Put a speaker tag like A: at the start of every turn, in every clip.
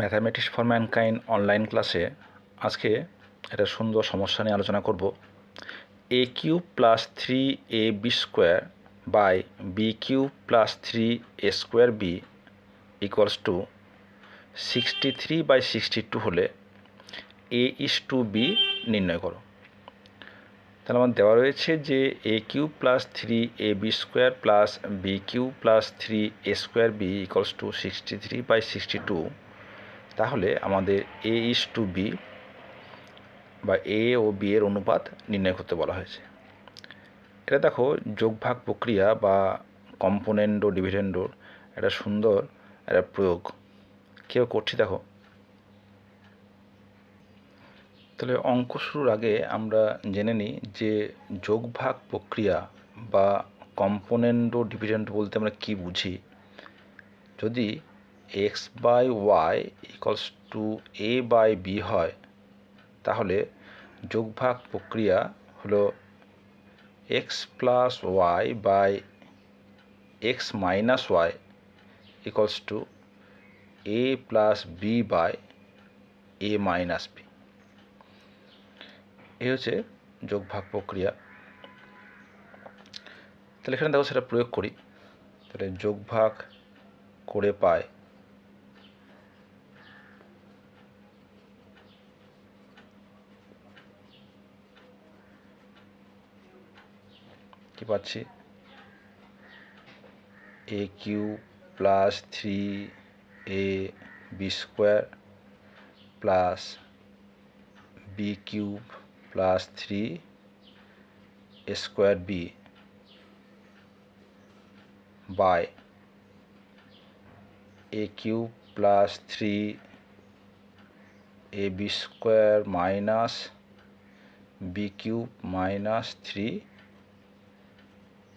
A: Mathematics for mankind online ক্লাসে আজকে একটা সুন্দর সমস্যা নিয়ে আলোচনা করব। A cube plus three a b square by b cube plus three a square b equals to sixty three by sixty two হলে এ ইস টু বি নির্ণয় করো। তাহলে আমার দেওয়া রয়েছে যে a cube plus three a b square plus b cube plus three a square b equals to sixty three by sixty two তাহলে আমাদের এ ইস টু বি বা এ ও বি এর অনুপাত নির্ণয় করতে বলা হয়েছে। এটা দেখো যোগভাগ প্রক্রিয়া বা কম্পোনেন্ট ও ডিভিডেন্ডোর একটা সুন্দর একটা প্রয়োগ। কেউ করছি দেখো। তাহলে অঙ্ক শুরুর আগে আমরা জেনে নিই যে যোগভাগ প্রক্রিয়া বা কম্পোনেন্ট ও ডিভিডেন্ড বলতে আমরা কি বুঝি। যদি x by y equals to a by b হয়, তাহলে যোগভাগ প্রক্রিয়া হলো x plus y by x minus y equals to a plus b by a minus b এই হচ্ছে যোগভাগ প্রক্রিয়া। তাহলে এখানে দেখো সেটা প্রয়োগ করি। তাহলে যোগভাগ করে পায় কি পাচ্ছি। A cube plus three a b square plus b cube plus three square b by a cube plus three a b square minus b cube minus three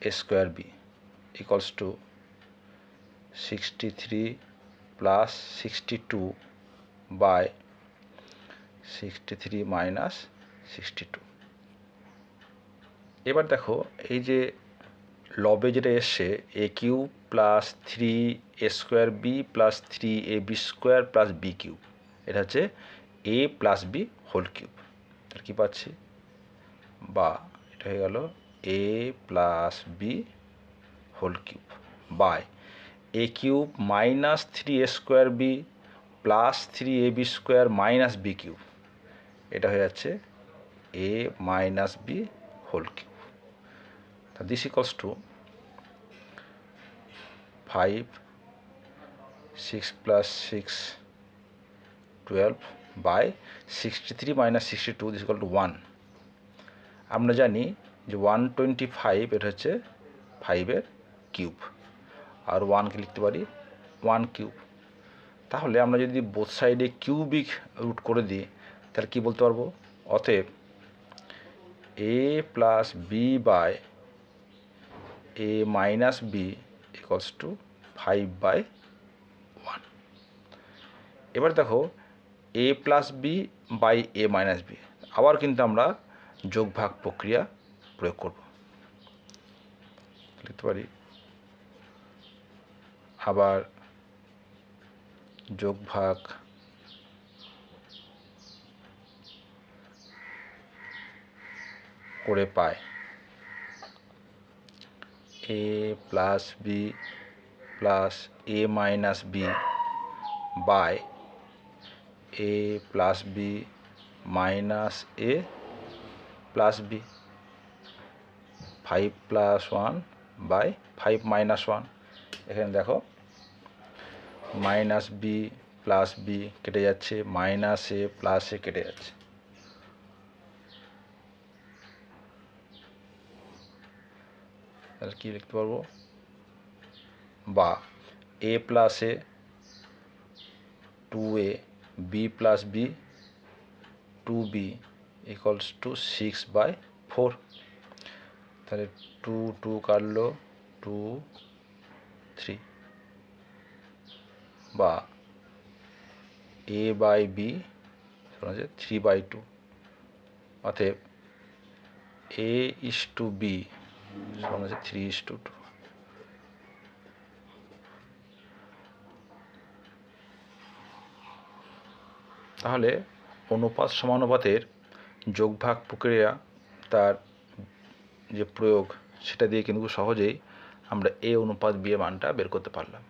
A: a square b equals to 63 plus 62 by 63 minus 62 এবার দেখো, এই যে লবে যেটা এসছে a cube plus three a square b plus three a b square plus b cube এটা হচ্ছে a plus b whole cube তাহলে কী পাচ্ছি? বা, এটা হয়ে গেল a plus b whole cube by a cube minus three a square b plus three a b square minus b cube এটা হয়ে যাচ্ছে a minus b whole cube তা this equals to five six plus six twelve by sixty three minus sixty two this equal to one আমরা জানি যে one twenty five এটা হচ্ছে ফাইভের কিউব আর ওয়ানকে লিখতে পারি ওয়ান কিউব তাহলে আমরা যদি বোথ সাইডে কিউবিক রুট করে দিই, তাহলে কী বলতে পারব? অতএব a plus b by a minus b equals to five by one এবার দেখো a plus b by a minus b আবার কিন্তু আমরা যোগভাগ প্রক্রিয়া প্রয়োগ করব। লিখতে পারি, আবার যোগ ভাগ করে পায় a plus b plus a minus b by a plus b minus a plus b five plus one by five minus one এখানে দেখো মাইনাস বি প্লাস বি কেটে যাচ্ছে মাইনাস এ প্লাস এ কেটে যাচ্ছে। তাহলে কী লিখতে পারব? বা a plus a two a b plus b two b equals to six by four তাহলে টু টু কাটলো টু থ্রি বা এ বাই বি হচ্ছে থ্রি বাই টু অতএব এ ইস টু বি সমান হচ্ছে থ্রি ইস টু টু তাহলে অনুপাত সমানুপাতের যোগভাগ প্রক্রিয়া তার যে প্রয়োগ সেটা দিয়ে কিন্তু সহজেই আমরা এ অনুপাত বিয়ে মানটা বের করতে পারলাম।